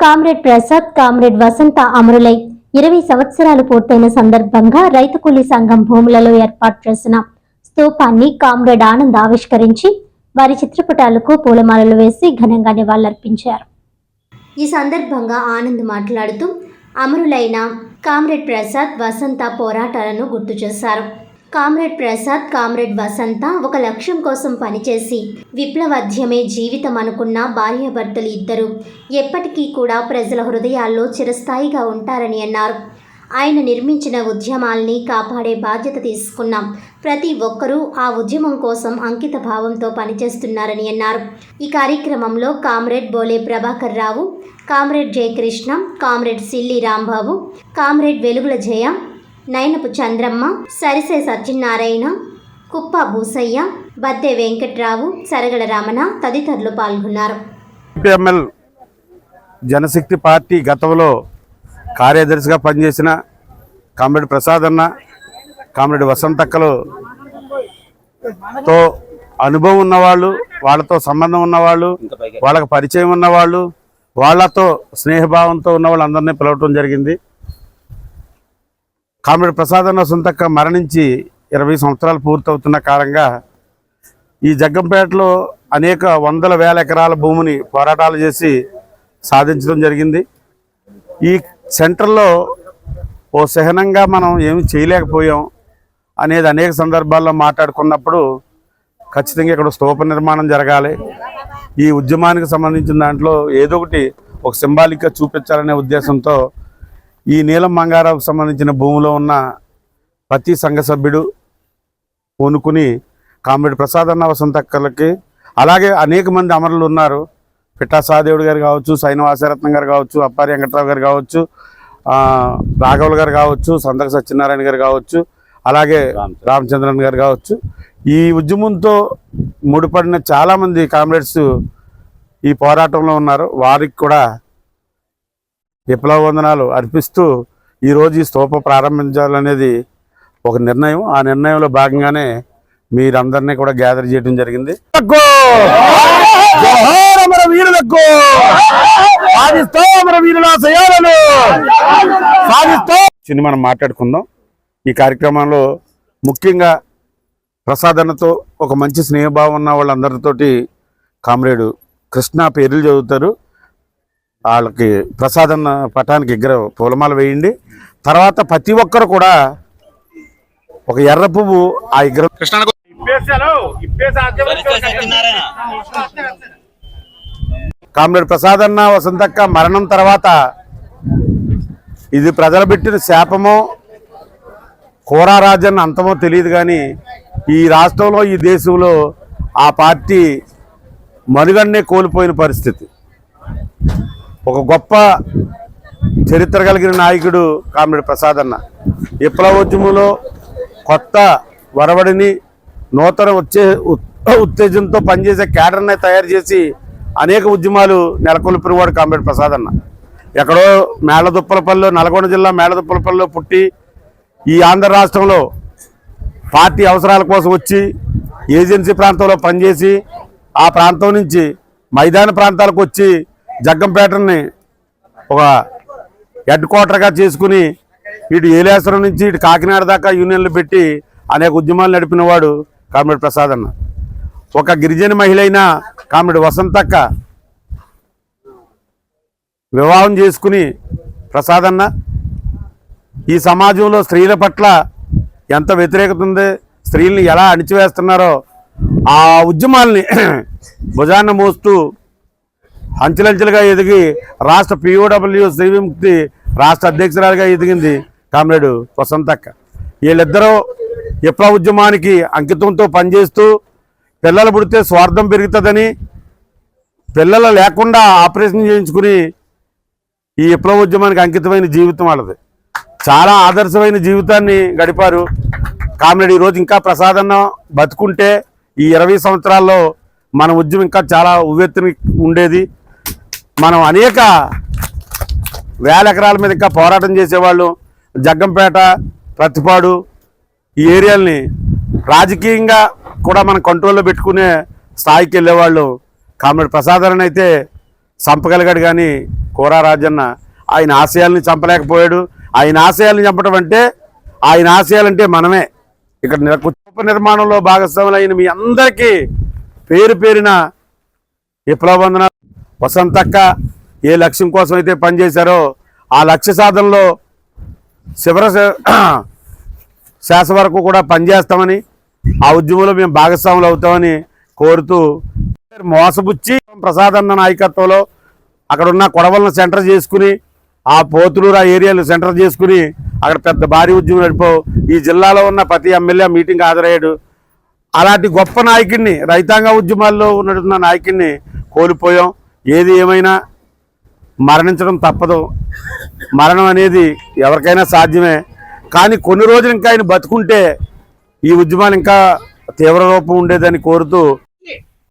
Comrade Prasad comrade Vasantha అమరులై ఇరవై సంవత్సరాలు పూర్తయిన సందర్భంగా రైతు కూలీ సంఘం భూములలో ఏర్పాటు చేసిన స్తూపాన్ని కామ్రేడ్ ఆనంద్ ఆవిష్కరించి వారి చిత్రపటాలకు పూలమాలలు వేసి ఘనంగా నివాళులర్పించారు. ఈ సందర్భంగా ఆనంద్ మాట్లాడుతూ అమరులైన కామ్రేడ్ ప్రసాద్ వసంత పోరాటాలను గుర్తు చేశారు. కామ్రేడ్ ప్రసాద్ కామ్రేడ్ వసంత ఒక లక్ష్యం కోసం పనిచేసి విప్లవాధ్యమే జీవితం అనుకున్న భార్యాభర్తలు ఇద్దరు. ఎప్పటికీ కూడా ప్రజల హృదయాల్లో చిరస్థాయిగా ఉంటారని అన్నారు. ఆయన నిర్మించిన ఉద్యమాల్ని కాపాడే బాధ్యత తీసుకున్నాం ప్రతి ఒక్కరూ ఆ ఉద్యమం కోసం అంకిత భావంతో పనిచేస్తున్నారని అన్నారు. ఈ కార్యక్రమంలో comrade Bole Prabhakar Rao comrade Jayakrishna comrade Silli Rambabu comrade Velugula Jaya Nayanapu Chandramma సరిసే Satyanarayana కుప్ప భూసయ్య బద్దె వెంకట్రావు సరగడ రమణ తదితరులు పాల్గొన్నారు. జనశక్తి పార్టీ గతంలో కార్యదర్శిగా పనిచేసిన కామ్రేడ్ ప్రసాద్ అన్న కామ్రేడ్ వసంతక్కలు తో అనుభవం ఉన్నవాళ్ళు వాళ్ళతో సంబంధం ఉన్నవాళ్ళు వాళ్ళకి పరిచయం ఉన్నవాళ్ళు వాళ్ళతో స్నేహభావంతో ఉన్న వాళ్ళందరినీ పిలవటం జరిగింది. కామ్రేడ్ ప్రసాద్ అన్న మరణించి ఇరవై సంవత్సరాలు పూర్తవుతున్న కాలంగా ఈ జగ్గంపేటలో అనేక వందల వేల ఎకరాల భూమిని పోరాటాలు చేసి సాధించడం జరిగింది. ఈ సెంటర్లో ఓ సహనంగా మనం ఏమి చేయలేకపోయాం అనేది అనేక సందర్భాల్లో మాట్లాడుకున్నప్పుడు ఖచ్చితంగా ఇక్కడ స్తూప నిర్మాణం జరగాలి. ఈ ఉద్యమానికి సంబంధించిన దాంట్లో ఏదో ఒకటి ఒక సింబాలిక్గా చూపించాలనే ఉద్దేశంతో ఈ నీలం మంగారావుకు సంబంధించిన భూమిలో ఉన్న ప్రతి సంఘ సభ్యుడు పూనుకుని కామ్రేడ్ ప్రసాద్ అన్న వసంతక్కలకి అలాగే అనేక మంది అమరులు ఉన్నారు. పిట్టా సహదేవుడు గారు కావచ్చు సైనవాసరత్నం గారు కావచ్చు అప్పారి వెంకట్రావు గారు కావచ్చు రాఘవులు గారు కావచ్చు సందక సత్యనారాయణ గారు కావచ్చు అలాగే రామచంద్రన్ గారు కావచ్చు. ఈ ఉద్యమంతో ముడిపడిన చాలామంది కామ్రేడ్స్ ఈ పోరాటంలో ఉన్నారు. వారికి కూడా విప్లవ వందనాలు అర్పిస్తూ ఈరోజు ఈ స్తూప ప్రారంభించాలనేది ఒక నిర్ణయం. ఆ నిర్ణయంలో భాగంగానే మీరందరినీ కూడా గ్యాదర్ చేయడం జరిగింది. వీరులకు చిన్న మనం మాట్లాడుకుందాం. ఈ కార్యక్రమంలో ముఖ్యంగా ప్రసాదనతో ఒక మంచి స్నేహభావం ఉన్న వాళ్ళందరితోటి కామ్రేడు కృష్ణ పేర్లు చదువుతారు. వాళ్ళకి ప్రసాదన్న పటానికి దగ్గర పూలమాల వేయండి. తర్వాత ప్రతి ఒక్కరు కూడా ఒక ఎర్ర పువ్వు ఆ విగ్రహం కామ్రేడ్ ప్రసాద్ అన్న వసంతక్క మరణం తర్వాత ఇది ప్రజలు పెట్టిన శాపమో కోరారాజన్ అంతమో తెలియదు కానీ ఈ రాష్ట్రంలో ఈ దేశంలో ఆ పార్టీ మనుగన్నే కోల్పోయిన పరిస్థితి. ఒక గొప్ప చరిత్ర కలిగిన నాయకుడు కామ్రేడ్ ప్రసాద్ అన్న. విప్లవోద్యమంలో కొత్త వరవడిని నూతన వచ్చే ఉత్- ఉత్తేజంతో పనిచేసే క్యాడర్ని తయారు చేసి అనేక ఉద్యమాలు నెలకొల్పినవాడు కామ్రేడ్ ప్రసాద్ అన్న. ఎక్కడో మేళదుప్పలపల్లిలో నల్గొండ జిల్లా మేళదుప్పలపల్లిలో పుట్టి ఈ ఆంధ్ర రాష్ట్రంలో పార్టీ అవసరాల కోసం వచ్చి ఏజెన్సీ ప్రాంతంలో పనిచేసి ఆ ప్రాంతం నుంచి మైదాన ప్రాంతాలకు వచ్చి జగ్గంపేటని ఒక హెడ్ క్వార్టర్గా చేసుకుని ఇటు ఏలేశ్వరం నుంచి ఇటు కాకినాడ దాకా యూనియన్లు పెట్టి అనేక ఉద్యమాలు నడిపినవాడు కామ్రేడ్ ప్రసాద్ అన్న. ఒక గిరిజన మహిళ అయిన కామ్రేడ్ వసంతక్క వివాహం చేసుకుని ప్రసాద్ అన్న. ఈ సమాజంలో స్త్రీల పట్ల ఎంత వ్యతిరేకత ఉంది స్త్రీల్ని ఎలా అణిచివేస్తున్నారో ఆ ఉద్యమాల్ని భుజాన్న మోస్తూ అంచెలంచెలుగా ఎదిగి రాష్ట్ర పిఓడబ్ల్యూ శ్రీవిముక్తి రాష్ట్ర అధ్యక్షురాలుగా ఎదిగింది కామ్రేడు వసంతక్క వీళ్ళిద్దరూ విప్లవ ఉద్యమానికి అంకితంతో పనిచేస్తూ పిల్లలు పుడితే స్వార్థం పెరుగుతుందని పిల్లలు లేకుండా ఆపరేషన్ చేయించుకుని ఈ విప్లవ ఉద్యమానికి అంకితమైన జీవితం వాళ్ళది. చాలా ఆదర్శమైన జీవితాన్ని గడిపారు కామ్రేడ్. ఈరోజు ఇంకా ప్రసాదన్న బతుకుంటే ఈ ఇరవై సంవత్సరాల్లో మన ఉద్యమం ఇంకా చాలా ఉవ్వెత్తుని ఉండేది. మనం అనేక వేల ఎకరాల మీద ఇంకా పోరాటం చేసేవాళ్ళు. జగ్గంపేట ప్రతిపాడు ఈ ఏరియాల్ని రాజకీయంగా కూడా మనం కంట్రోల్లో పెట్టుకునే స్థాయికి వెళ్ళేవాళ్ళు. కామ్రేడ్ ప్రసాదరణ అయితే చంపగలిగాడు కానీ కోరా రాజన్న ఆయన ఆశయాల్ని చంపలేకపోయాడు. ఆయన ఆశయాల్ని చంపడం అంటే ఆయన ఆశయాలంటే మనమే. ఇక్కడ నిర- నిర్మాణంలో భాగస్వాములైన మీ అందరికీ పేరు పేరిన విప్లవబంధన వసంతక్క ఏ లక్ష్యం కోసం అయితే పనిచేశారో ఆ లక్ష్య సాధనలో శివర శాస వరకు కూడా పనిచేస్తామని ఆ ఉద్యమంలో మేము భాగస్వాములు అవుతామని కోరుతూ మోసపుచ్చి ప్రసాదన్న నాయకత్వంలో అక్కడ ఉన్న కొడవలను సెంటర్ చేసుకుని ఆ పోతులూరు ఆ ఏరియాలు సెంటర్ చేసుకుని అక్కడ పెద్ద భారీ ఉద్యమం నడిపో ఈ జిల్లాలో ఉన్న ప్రతి ఎమ్మెల్యే మీటింగ్ హాజరయ్యాడు. అలాంటి గొప్ప నాయకుడిని రైతాంగ ఉద్యమాల్లో ఉన్నటువంటి నాయకుడిని కోల్పోయాం. ఏది ఏమైనా మరణించడం తప్పదు. మరణం అనేది ఎవరికైనా సాధ్యమే. కానీ కొన్ని రోజులు ఇంకా ఆయన బతుకుంటే ఈ ఉద్యమాలు ఇంకా తీవ్ర రూపం ఉండేదని కోరుతూ